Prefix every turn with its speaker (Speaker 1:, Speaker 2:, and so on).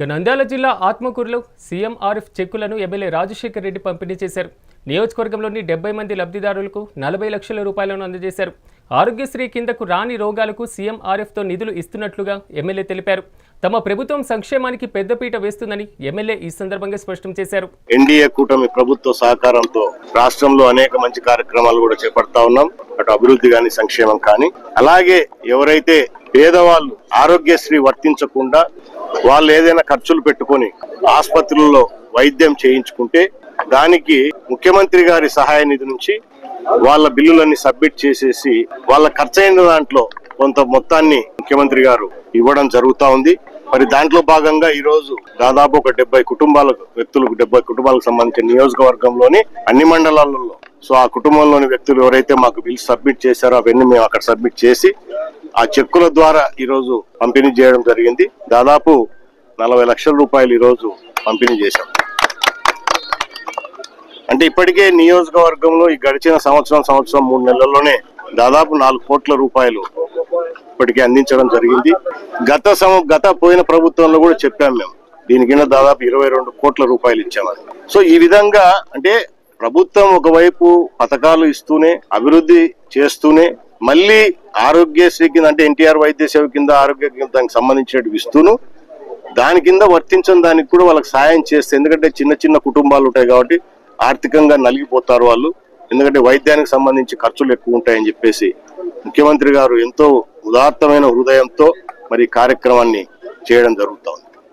Speaker 1: ఇక నంద్యాల జిల్లా ఆత్మకూరులో సీఎం ఆర్ఎఫ్ చెక్కులను ఎమ్మెల్యే రాజశేఖర్ రెడ్డి పంపిణీ చేశారు. నియోజకవర్గంలోని డెబ్బై మంది లబ్ధిదారులకు నలభై లక్షల రూపాయలను అందజేశారు. ఆరోగ్యశ్రీ కిందకు రాని రోగాలకు సీఎం ఆర్ఎఫ్తో నిధులు ఇస్తున్నట్లుగా ఎమ్మెల్యే తెలిపారు. తమ ప్రభుత్వం సంక్షేమానికి పెద్దపీట వేస్తుందని ఎమ్మెల్యే ఈ సందర్భంగా స్పష్టం చేశారు.
Speaker 2: ఎన్డీఏ కూటమి ప్రభుత్వ సహకారంతో రాష్ట్రంలో అనేక మంచి కార్యక్రమాలు కూడా చేపడతా ఉన్నాం. అభివృద్ధి కానీ సంక్షేమం కానీ అలాగే ఎవరైతే పేదవాళ్ళు ఆరోగ్యశ్రీ వర్తించకుండా వాళ్ళు ఏదైనా ఖర్చులు పెట్టుకొని ఆసుపత్రుల్లో వైద్యం చేయించుకుంటే దానికి ముఖ్యమంత్రి గారి సహాయ నిధి నుంచి వాళ్ళ బిల్లులన్నీ సబ్మిట్ చేసేసి వాళ్ళ ఖర్చైన దాంట్లో కొంత మొత్తాన్ని ముఖ్యమంత్రి గారు ఇవ్వడం జరుగుతా ఉంది. మరి దాంట్లో భాగంగా ఈ రోజు దాదాపు ఒక డెబ్బై కుటుంబాలకు వ్యక్తులకు డెబ్బై కుటుంబాలకు సంబంధించిన నియోజకవర్గంలోని అన్ని మండలాలలో సో ఆ కుటుంబంలోని వ్యక్తులు ఎవరైతే మాకు బిల్ సబ్మిట్ చేశారో అవన్నీ మేము అక్కడ సబ్మిట్ చేసి ఆ చెక్కుల ద్వారా ఈరోజు పంపిణీ చేయడం జరిగింది. దాదాపు నలభై లక్షల రూపాయలు ఈరోజు పంపిణీ చేశాం. అంటే ఇప్పటికే నియోజకవర్గంలో ఈ గడిచిన సంవత్సరం సంవత్సరం మూడు నెలల్లోనే దాదాపు నాలుగు కోట్ల రూపాయలు ఇప్పటికే అందించడం జరిగింది. గత సమ గత పోయిన ప్రభుత్వంలో కూడా చెప్పాం మేము. దీని కింద దాదాపు ఇరవై రెండు కోట్ల రూపాయలు ఇచ్చామని సో ఈ విధంగా అంటే ప్రభుత్వం ఒకవైపు పథకాలు ఇస్తూనే అభివృద్ధి చేస్తూనే మళ్ళీ ఆరోగ్యశ్రీ కింద అంటే ఎన్టీఆర్ వైద్య సేవ కింద ఆరోగ్య దానికి సంబంధించినట్టు ఇస్తూను దాని కింద వర్తించని దానికి కూడా వాళ్ళకి సాయం చేస్తే ఎందుకంటే చిన్న చిన్న కుటుంబాలు ఉంటాయి కాబట్టి ఆర్థికంగా నలిగిపోతారు వాళ్ళు. ఎందుకంటే వైద్యానికి సంబంధించి ఖర్చులు ఎక్కువ ఉంటాయని చెప్పేసి ముఖ్యమంత్రి గారు ఎంతో ఉదాత్తమైన హృదయంతో మరి కార్యక్రమాన్ని చేయడం జరుగుతుంది.